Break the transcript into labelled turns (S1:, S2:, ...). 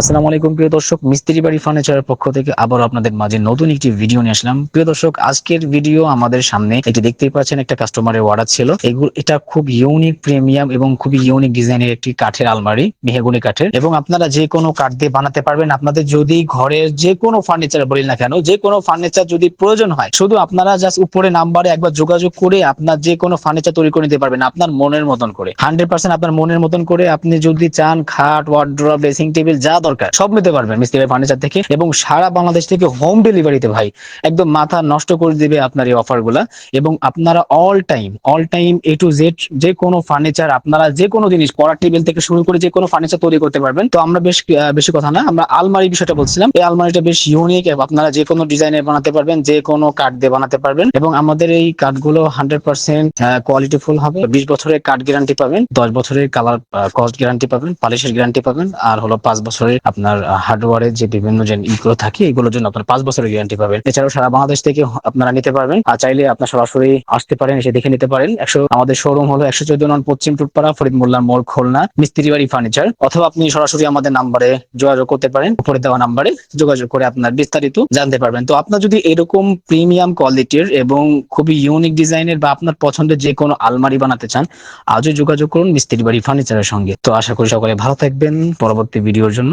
S1: আসসালামু আলাইকুম, প্রিয় দর্শক। মিস্ত্রি বাড়ি ফার্নিচারের পক্ষ থেকে আবার আপনাদের মাঝে নতুন একটি ভিডিও নিয়ে আসলাম। প্রিয় দর্শক, আজকের ভিডিও আমাদের সামনে এটি দেখতেই পাচ্ছেন, একটা কাস্টমারের অর্ডার ছিল। এগুলো এটা খুব ইউনিক প্রিমিয়াম এবং খুবই ইউনিক ডিজাইনের একটি কাঠের আলমারি, মেহগুনি কাঠের। এবং আপনারা যে কোনো কাঠ দিয়ে বানাতে পারবেন। আপনাদের যদি ঘরের যে কোনো ফার্নিচার বলি না কেন, যে কোনো ফার্নিচার যদি প্রয়োজন হয়, শুধু আপনারা জাস্ট উপরে নাম্বারে একবার যোগাযোগ করে আপনার যে কোনো ফার্নিচার তৈরি করে নিতে পারবেন আপনার মনের মতন করে। হান্ড্রেড পার্সেন্ট আপনার মনের মতন করে আপনি যদি চান, খাট ওয়ার্ড্রপ ড্রেসিং টেবিল যা দরকার। সব নিতে পারবেন মিস্ত্রি ভাই ফার্নিচার থেকে এবং সারা বাংলাদেশ থেকে হোম ডেলিভারিতে ভাই একদম মাথা নষ্ট করে দিবে আপনার এই অফারগুলা। এবং আপনারা all time all time A to Z যে কোনো ফার্নিচার আপনারা যে কোনো জিনিস, পড়ার টেবিল থেকে শুরু করে যে কোনো ফার্নিচার তৈরি করতে পারবেন। তো আমরা বেশ বেশি কথা না, আমরা আলমারি বিষয়টা বলছিলাম। এই আলমারিটা বেশ ইউনিক আপনারা যে কোনো ডিজাইনের বানাতে পারবেন, যে কোনো কাঠ দিয়ে বানাতে পারবেন। এবং আমাদের এই কাঠগুলো হান্ড্রেড পার্সেন্ট কোয়ালিটি ফুল হবে। বিশ বছরের কাঠ গ্যারান্টি পাবেন, দশ বছরের কালার কস্ট গ্যারান্টি পাবেন, পালিশের গ্যারান্টি পাবেন, আর হলো পাঁচ বছরের আপনার হার্ডওয়ারের যে বিভিন্ন যে ইগুলো থাকে, এগুলোর জন্য আপনার পাঁচ বছরের গ্যারান্টি পাবেন। এছাড়াও সারা বাংলাদেশ থেকে আপনারা নিতে পারবেন। আর চাইলে আপনার সরাসরি আসতে পারেন, এসে দেখে নিতে পারেন। একশো, আমাদের শোরুম হলো একশো চোদ্দ নন পশ্চিম টুটপাড়া, ফরিদ মোল্লার মোড়, খুলনা মিস্ত্রি বাড়ি ফার্নিচার অথবা আপনি সরাসরি আমাদের নাম্বারে যোগাযোগ করতে পারেন, উপরে দেওয়া নাম্বারে যোগাযোগ করে আপনার বিস্তারিত জানতে পারবেন। তো আপনার যদি এরকম প্রিমিয়াম কোয়ালিটির এবং খুবই ইউনিক ডিজাইনের বা আপনার পছন্দের যে কোনো আলমারি বানাতে চান, আজও যোগাযোগ করুন মিস্ত্রি বাড়ি ফার্নিচারের সঙ্গে। তো আশা করি সকলে ভালো থাকবেন পরবর্তী ভিডিওর জন্য।